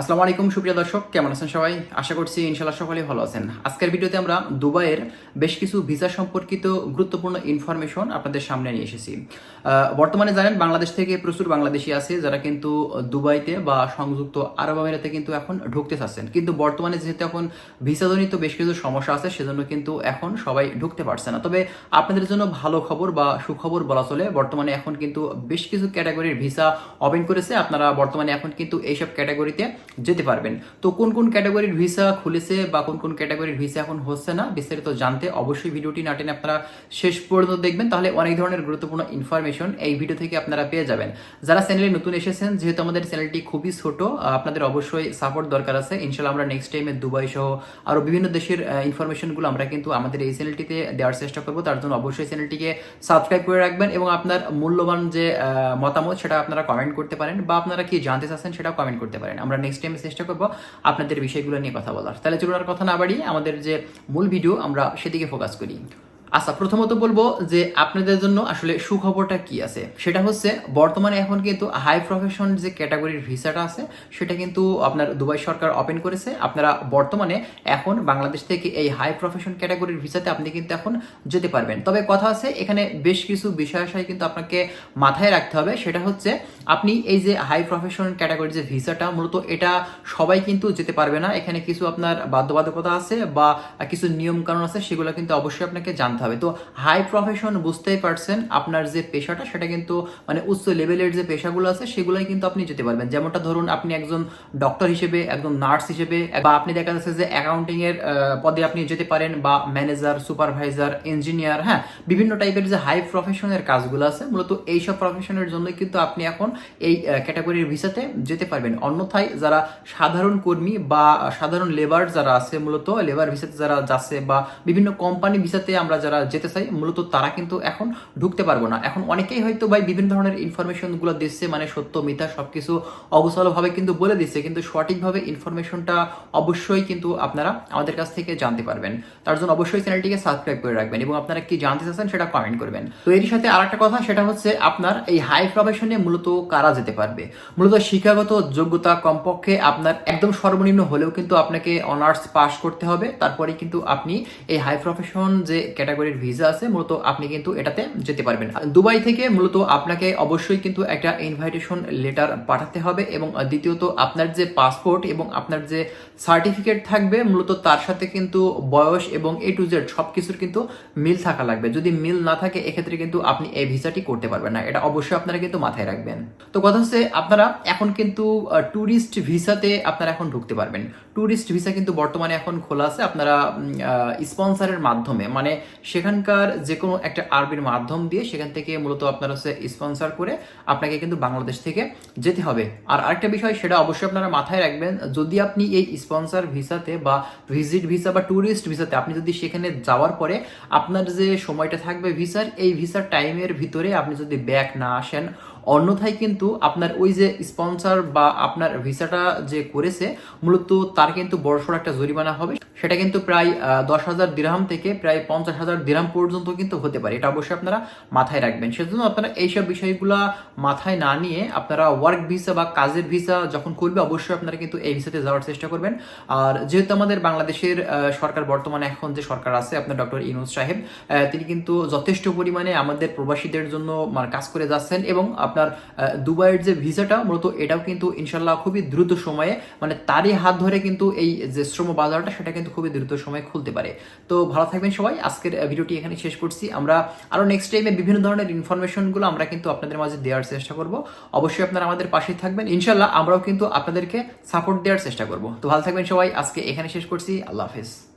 আসসালামু আলাইকুম, সুপ্রিয় দর্শক। কেমন আছেন সবাই? আশা করছি ইনশাল্লাহ সকলেই ভালো আছেন। আজকের ভিডিওতে আমরা দুবাইয়ের বেশ কিছু ভিসা সম্পর্কিত গুরুত্বপূর্ণ ইনফরমেশন আপনাদের সামনে নিয়ে এসেছি। বর্তমানে জানেন, বাংলাদেশ থেকে প্রচুর বাংলাদেশি আছে যারা কিন্তু দুবাইতে বা সংযুক্ত আরব আমিরাতে কিন্তু এখন ঢুকতে চাচ্ছেন। কিন্তু বর্তমানে যেহেতু এখন ভিসাজনিত বেশ কিছু সমস্যা আছে, সেজন্য কিন্তু এখন সবাই ঢুকতে পারছে না। তবে আপনাদের জন্য ভালো খবর বা সুখবর বলা চলে, বর্তমানে এখন কিন্তু বেশ কিছু ক্যাটাগরির ভিসা ওপেন করেছে। আপনারা বর্তমানে এখন কিন্তু এইসব ক্যাটাগরিতে যেতে পারবেন। তো কোন কোন ক্যাটাগরির ভিসা খুলেছে বা কোন কোন ক্যাটাগরির ভিসা এখন হচ্ছে না, বিস্তারিত জানতে অবশ্যই ভিডিওটি না টেনে আপনারা শেষ পর্যন্ত দেখবেন, তাহলে অনেক ধরনের গুরুত্বপূর্ণ ইনফরমেশন এই ভিডিও থেকে আপনারা পেয়ে যাবেন। যারা চ্যানেলে নতুন এসেছেন, যেহেতু আমাদের চ্যানেলটি খুবই ছোট আপনাদের অবশ্যই সাপোর্ট দরকার আছে। ইনশাল্লাহ আমরা নেক্সট টাইমে দুবাই সহ আরও বিভিন্ন দেশের ইনফরমেশনগুলো আমরা কিন্তু আমাদের এই চ্যানেলটিতে দেওয়ার চেষ্টা করব। তার জন্য অবশ্যই চ্যানেলটিকে সাবস্ক্রাইব করে রাখবেন এবং আপনার মূল্যবান যে মতামত সেটা আপনারা কমেন্ট করতে পারেন বা আপনারা কি জানতে চাচ্ছেন সেটা কমেন্ট করতে পারেন। আমরা নেক্সট টাইমে চেষ্টা করব আপনাদের বিষয়গুলো নিয়ে কথা বলার। তাহলে চলুন আর কথা না বাড়িয়ে আমাদের যে মূল ভিডিও, আমরা সেদিকে ফোকাস করি। আচ্ছা প্রথমত বলব যে আপনাদের জন্য আসলে সুখবরটা কি আছে? সেটা হচ্ছে, বর্তমানে এখন কিন্তু হাই প্রফেশন যে ক্যাটাগরির ভিসাটা আছে, সেটা কিন্তু আপনার দুবাই সরকার ওপেন করেছে। আপনারা বর্তমানে এখন বাংলাদেশ থেকে এই হাই প্রফেশন ক্যাটাগরির ভিসাতে আপনি কিন্তু এখন যেতে পারবেন। তবে কথা আছে, এখানে বেশ কিছু বিষয় আশায় কিন্তু আপনাকে মাথায় রাখতে হবে। সেটা হচ্ছে, আপনি এই যে হাই প্রফেশন ক্যাটাগরির যে ভিসাটা, মূলত এটা সবাই কিন্তু যেতে পারবে না। এখানে কিছু আপনার বাধ্যবাধকতা আছে বা কিছু নিয়ম কানুন আছে, সেগুলো কিন্তু অবশ্যই আপনাকে জানতে হবে। তো হাই প্রফেশন বুঝতেই পারছেন আপনার যে পেশাটা, সেটা কিন্তু মানে উচ্চ লেভেলের যে পেশাগুলো আছে, সেগুলোই কিন্তু আপনি যেতে পারবেন। যেমনটা ধরুন আপনি একজন ডক্টর হিসেবে, একজন নার্স হিসেবে, বা আপনি দেখা যাচ্ছে যে অ্যাকাউন্টিং এর পদে আপনি যেতে পারেন, বা ম্যানেজার সুপারভাইজার ইঞ্জিনিয়ার হ্যাঁ বিভিন্ন টাইপের যে হাই প্রফেশনের কাজগুলো আছে, মূলত এইসব প্রফেশনের জন্য কিন্তু আপনি এখন এই ক্যাটাগরির ভিসাতে যেতে পারবেন। অন্যথায় যারা সাধারণ কর্মী বা সাধারণ লেবার যারা আছে, মূলত লেবার ভিসাতে যারা যাচ্ছে, বা বিভিন্ন কোম্পানি ভিসাতে আমরা যারা যেতে চাই মূলত তারা কিন্তু এখন ঢুকতে পারব না। এখন অনেকেই হয়তো ভাই বিভিন্ন ধরনের ইনফরমেশনগুলো দিচ্ছে মানে সত্য, মিথ্যা সবকিছু অগোছালোভাবে কিন্তু বলে দিচ্ছে, কিন্তু সঠিকভাবে ইনফরমেশনটা অবশ্যই কিন্তু আপনারা আমাদের কাছ থেকে জানতে পারবেন। তার জন্য অবশ্যই চ্যানেলটিকে সাবস্ক্রাইব করে রাখবেন এবং আপনারা কি জানতে চাচ্ছেন সেটা কমেন্ট করবেন। তো এর সাথে আর একটা কথা, সেটা হচ্ছে আপনার এই হাই প্রফেশনে মূলত কারা যেতে পারবে? মূলত শিক্ষাগত যোগ্যতা কমপক্ষে আপনার একদম সর্বনিম্ন হলেও কিন্তু আপনাকে অনার্স পাস করতে হবে। তারপরে কিন্তু আপনি এই হাই প্রফেশন যে ক্যাটাগরির ভিসা আছে, মূলত আপনি কিন্তু এটাতে যেতে পারবেন। দুবাই থেকে মূলত আপনাকে অবশ্যই কিন্তু একটা ইনভাইটেশন লেটার পাঠাতে হবে এবং দ্বিতীয়ত আপনার যে পাসপোর্ট এবং আপনার যে সার্টিফিকেট থাকবে, মূলত তার সাথে কিন্তু বয়স এবং এ টু জেড সব কিছুর কিন্তু মিল থাকা লাগবে। যদি মিল না থাকে, এক্ষেত্রে কিন্তু আপনি এই ভিসাটি করতে পারবেন না। এটা অবশ্যই আপনারা কিন্তু মাথায় রাখবেন। তো কথা হচ্ছে, আপনারা এখন কিন্তু ট্যুরিস্ট ভিসাতে আপনারা এখন ঢুকতে পারবেন। ট্যুরিস্ট ভিসা কিন্তু বর্তমানে এখন খোলা আছে। আপনারা স্পন্সারের মাধ্যমে। মানে সেখানকার যে কোনো একটা আরবির মাধ্যম দিয়ে সেখান থেকে মূলত আপনারা হচ্ছে স্পন্সার করে আপনাকে কিন্তু বাংলাদেশ থেকে যেতে হবে। আর আরেকটা বিষয়, সেটা অবশ্যই আপনারা মাথায় রাখবেন, যদি আপনি এই স্পন্সার ভিসাতে বা ভিজিট ভিসা বা ট্যুরিস্ট ভিসাতে আপনি যদি সেখানে যাওয়ার পরে আপনার যে সময়টা থাকবে ভিসার, এই ভিসার টাইমের ভিতরে আপনি যদি ব্যাক না আসেন অন্যথায় কিন্তু আপনার ওই যে স্পন্সর বা আপনার ভিসাটা যে করেছে, মূলত তার কিন্তু বড়সড় একটা জরিমানা হবে। সেটা কিন্তু প্রায় দশ হাজার দিরহাম থেকে প্রায় পঞ্চাশ হাজার দিরহাম পর্যন্ত কিন্তু হতে পারে। এটা অবশ্যই আপনারা মাথায় রাখবেন। সেজন্য আপনারা এইসব বিষয়গুলা মাথায় না নিয়ে আপনারা ওয়ার্ক ভিসা বা কাজের ভিসা যখন করবে, অবশ্যই আপনারা কিন্তু এই ভিসাতে যাওয়ার চেষ্টা করবেন। আর যেহেতু আমাদের বাংলাদেশের সরকার বর্তমানে এখন যে সরকার আছে, আপনার ডক্টর ইনুজ সাহেব তিনি কিন্তু যথেষ্ট পরিমাণে আমাদের প্রবাসীদের জন্য মানে কাজ করে যাচ্ছেন এবং আপনার আহ, দুবাইয়ের যে ভিসাটা মূলত এটাও কিন্তু ইনশাল্লাহ খুবই দ্রুত সময়ে মানে তারই হাত ধরে কিন্তু এই যে শ্রম বাজারটা সেটা কিন্তু খুবই দ্রুত সময়ে খুলতে পারে। তো ভালো থাকবেন সবাই। আজকের ভিডিওটি এখানে শেষ করছি। আমরা আরও নেক্সট টাইমে বিভিন্ন ধরনের ইনফরমেশনগুলো আমরা কিন্তু আপনাদের মাঝে দেওয়ার চেষ্টা করব। অবশ্যই আপনারা আমাদের পাশে থাকবেন। ইনশাল্লাহ আমরাও কিন্তু আপনাদেরকে সাপোর্ট দেওয়ার চেষ্টা করব। তো ভালো থাকবেন সবাই। আজকে এখানে শেষ করছি। আল্লাহ হাফেজ।